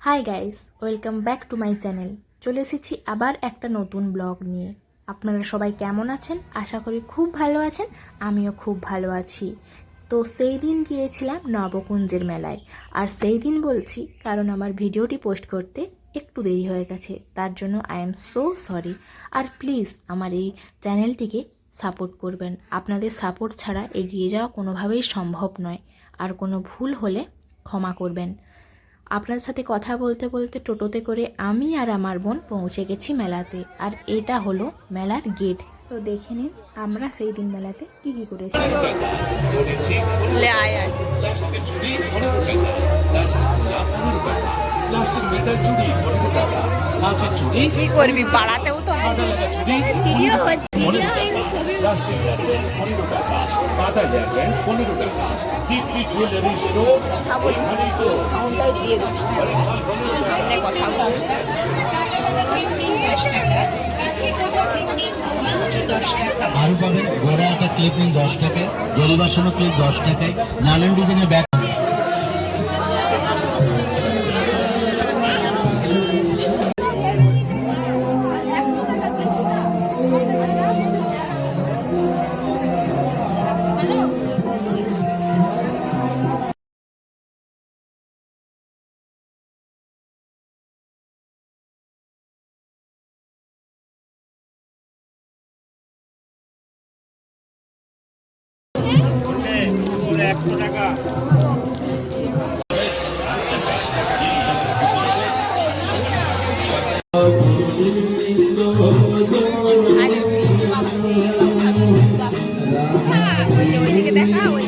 Hi guys welcome back to my channel চলে এসেছি আবার একটা নতুন ব্লগ নিয়ে। আপনারা সবাই কেমন আছেন? আশা করি খুব ভালো আছেন, আমিও খুব ভালো আছি। তো সেই দিন গিয়েছিলাম নবকুঞ্জের মেলায়। আর সেই দিন বলছি, কারণ আমার ভিডিওটি পোস্ট করতে একটু দেরি হয়ে গেছে, তার জন্য আই এম সো সরি আর প্লিজ আমার এই চ্যানেলটিকে সাপোর্ট করবেন। আপনাদের সাপোর্ট ছাড়া এগিয়ে যাওয়া কোনোভাবেই সম্ভব নয়। আর কোনো ভুল হলে ক্ষমা করবেন। আপনার সাথে কথা বলতে বলতে টোটোতে করে আমি আর আমার বোন পৌঁছে গেছি মেলাতে। আর এটা হলো মেলার গেট। তো দেখে নিন আমরা সেই দিন মেলাতে কি কি করেছি। কি করবি? পাড়াতেও আরও পাবেন একটা ক্লিপিং দশ টাকায় বাসানো ক্লিপ দশ টাকায় নানান ডিজাইনের ব্যাগ দেখা ওইদিকে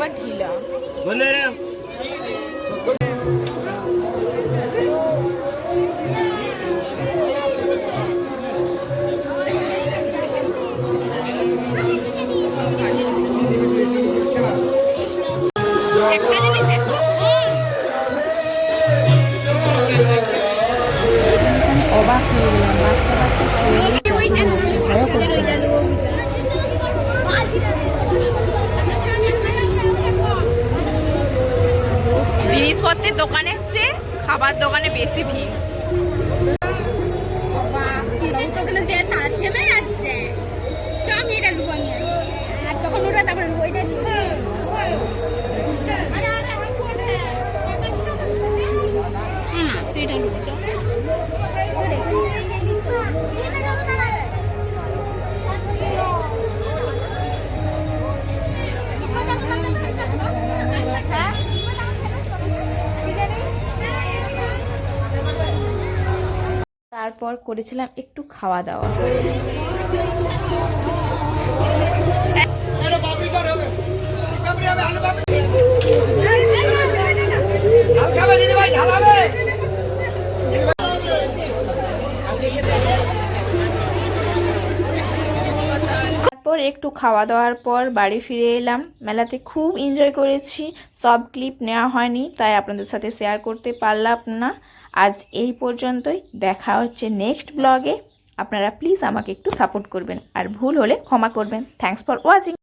আবার ঢিলা। একটা জিনিস একটা অবাক হয়ে গেলাম বাচ্চা বাচ্চা ছেলেগুলো জিনিসপত্রের দোকানের চেয়ে খাবার দোকানে বেশি ভিড়। তারপর করেছিলাম একটু খাওয়া দাওয়া। তারপর একটু খাওয়া দাওয়ার পর বাড়ি ফিরে এলাম। মেলাতে খুব এনজয় করেছি। সব ক্লিপ নেওয়া হয়নি, তাই আপনাদের সাথে শেয়ার করতে পারলাম না। আজ এই পর্যন্তই। দেখা হচ্ছে নেক্সট ব্লগে আপনারা প্লিজ আমাকে একটু সাপোর্ট করবেন। আর ভুল হলে ক্ষমা করবেন। Thanks for watching